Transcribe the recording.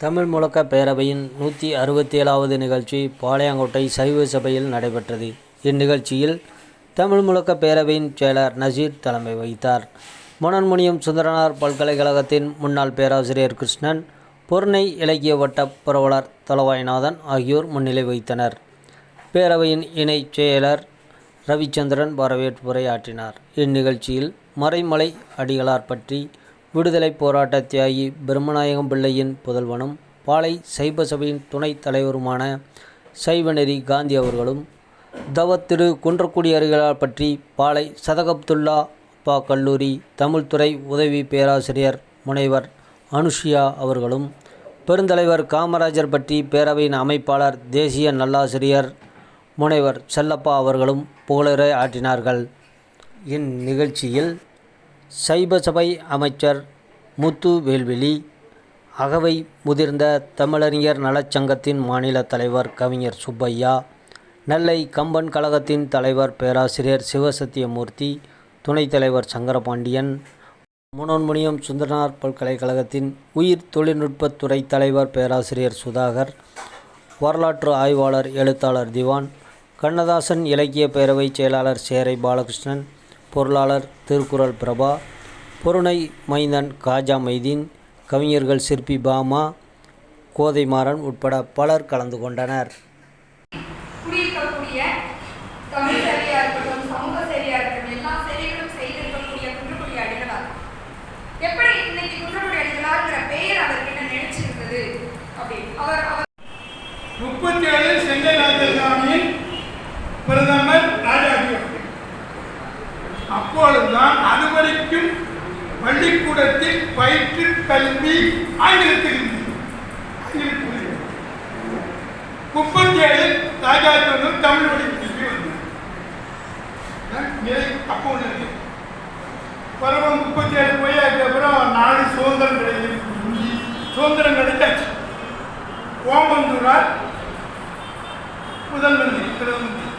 தமிழ் முழக்க பேரவையின் நூற்றி அறுபத்தி ஏழாவது நிகழ்ச்சி பாளையங்கோட்டை சைவ சபையில் நடைபெற்றது. இந்நிகழ்ச்சியில் தமிழ் முழக்க பேரவையின் செயலர் நசீர் தலைமை வகித்தார். மனோன்மணியம் சுந்தரனார் பல்கலைக்கழகத்தின் முன்னாள் பேராசிரியர் கிருஷ்ணன் பொருணை இலக்கிய வட்ட புரவலர் தலவாய்நாதன் ஆகியோர் முன்னிலை வகித்தனர். பேரவையின் இணைச் செயலர் ரவிச்சந்திரன் வரவேற்புரையாற்றினார் இந்நிகழ்ச்சியில் மறைமலை அடிகளார் பற்றி விடுதலை போராட்ட தியாகி பிரம்மநாயகம் பிள்ளையின் புதல்வனும் பாலை சைவ சபையின் துணைத் தலைவருமான சைவநெறி காந்தி அவர்களும் தவத்திரு குன்றக்குடி அருகிலார் பற்றி பாலை சதகப்துல்லா அப்பா கல்லூரி தமிழ்துறை உதவி பேராசிரியர் முனைவர் அனுஷியா அவர்களும் பெருந்தலைவர் காமராஜர் பற்றி பேரவையின் அமைப்பாளர் தேசிய நல்லாசிரியர் முனைவர் செல்லப்பா அவர்களும் புகழுரை ஆற்றினார்கள். இந்நிகழ்ச்சியில் சைப சபை அமைச்சர் முத்து வேல்வெளி அகவை முதிர்ந்த தமிழறிஞர் நலச்சங்கத்தின் மாநில தலைவர் கவிஞர் சுப்பையா நெல்லை கம்பன் கழகத்தின் தலைவர் பேராசிரியர் சிவசத்தியமூர்த்தி துணைத் தலைவர் சங்கரபாண்டியன் மனோன்மணியம் சுந்தரனார் பல்கலைக்கழகத்தின் உயிர் தொழில்நுட்பத்துறை தலைவர் பேராசிரியர் சுதாகர் வரலாற்று ஆய்வாளர் எழுத்தாளர் திவான் கண்ணதாசன் இலக்கிய பேரவை செயலாளர் சேரை பாலகிருஷ்ணன் பொருளாளர் திருக்குறள் பிரபா பொருணை மைந்தன் காஜா மைதீன் கவிஞர்கள் சிற்பி பாமா கோதைமாறன் உட்பட பலர் கலந்து கொண்டனர். முப்பத்தி ஏழு ராஜசாமியின் பிரதமர் ராஜாஜி அவர்கள். அப்பொழுதுதான் அதுவரைக்கும் பள்ளிக்கூடத்தில் பயிற்று கல்வி ஆங்கிலத்தில் முப்பத்தி ஏழு ராஜா தமிழ் வழி கல்வி வந்தது அதான் அப்போ ஒன்று முப்பத்தி ஏழு போய் அதுக்கப்புறம் நாடு சுதந்திரம் கிடையாது சுதந்திரம் கிடைச்சாச்சு. ஓமந்தூரார் முதல்வர் பிரதமர்